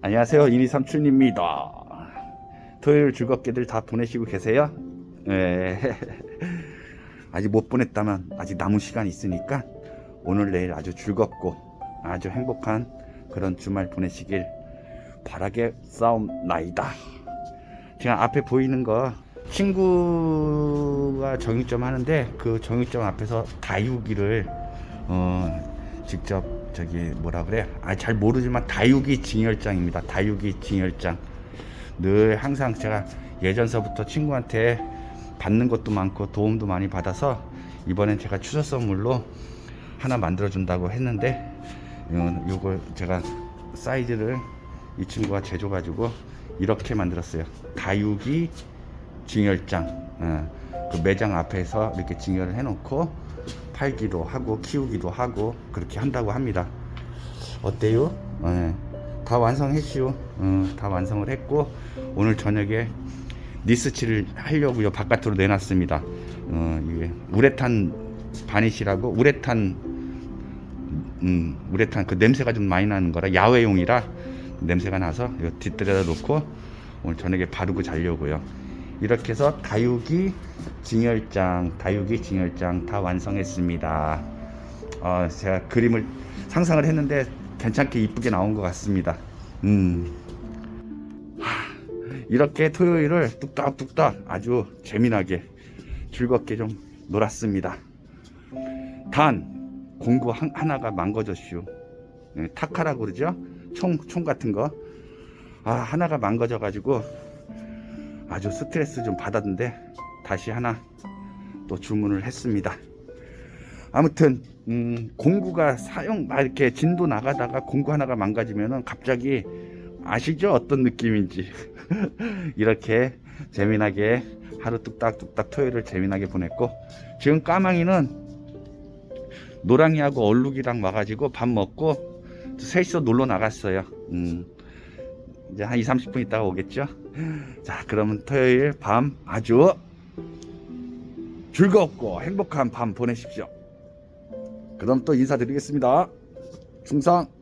안녕하세요. 이니 삼촌입니다. 토요일 즐겁게들 다 보내시고 계세요? 예. 아직 못 보냈다면 아직 남은 시간이 있으니까 오늘 내일 아주 즐겁고 아주 행복한 그런 주말 보내시길 바라게 싸움나이다. 지금 앞에 보이는 거 친구가 정육점 하는데 그 정육점 앞에서 다육이를 어 직접 저기 뭐라 그래? 아 잘 모르지만 다육이 진열장입니다. 다육이 진열장. 늘 항상 제가 예전서부터 친구한테 받는 것도 많고 도움도 많이 받아서 이번엔 제가 추석 선물로 하나 만들어 준다고 했는데 어, 요걸 제가 사이즈를 이 친구가 재줘 가지고 이렇게 만들었어요. 다육이 진열장. 어, 그 매장 앞에서 이렇게 진열을 해놓고 팔기도 하고 키우기도 하고 그렇게 한다고 합니다. 어때요? 어, 다 완성했시오 어, 다 완성을 했고 오늘 저녁에 니스치를 하려고요. 바깥으로 내놨습니다. 어, 이게 우레탄 바니시라고 우레탄 음, 우레탄 그 냄새가 좀 많이 나는 거라 야외용이라 냄새가 나서 이거 뒷뜰에다 놓고 오늘 저녁에 바르고 자려고요. 이렇게 해서 다육이 진열장, 다육이 진열장 다 완성했습니다. 어, 제가 그림을 상상을 했는데 괜찮게 이쁘게 나온 것 같습니다. 음. 하, 이렇게 토요일을 뚝딱뚝딱 아주 재미나게 즐겁게 좀 놀았습니다. 단 공구 한, 하나가 망가졌슈. 예, 타카라고 그러죠? 총, 총 같은 거. 아, 하나가 망가져가지고 아주 스트레스 좀 받았는데 다시 하나 또 주문을 했습니다. 아무튼, 음, 공구가 사용, 막 이렇게 진도 나가다가 공구 하나가 망가지면은 갑자기 아시죠? 어떤 느낌인지. 이렇게 재미나게 하루 뚝딱뚝딱 토요일을 재미나게 보냈고 지금 까망이는 노랑이하고 얼룩이랑 와가지고 밥 먹고 셋이서 놀러 나갔어요. 음, 이제 한 2, 30분 있다가 오겠죠? 자, 그러면 토요일 밤 아주 즐겁고 행복한 밤 보내십시오. 그럼 또 인사드리겠습니다. 충성!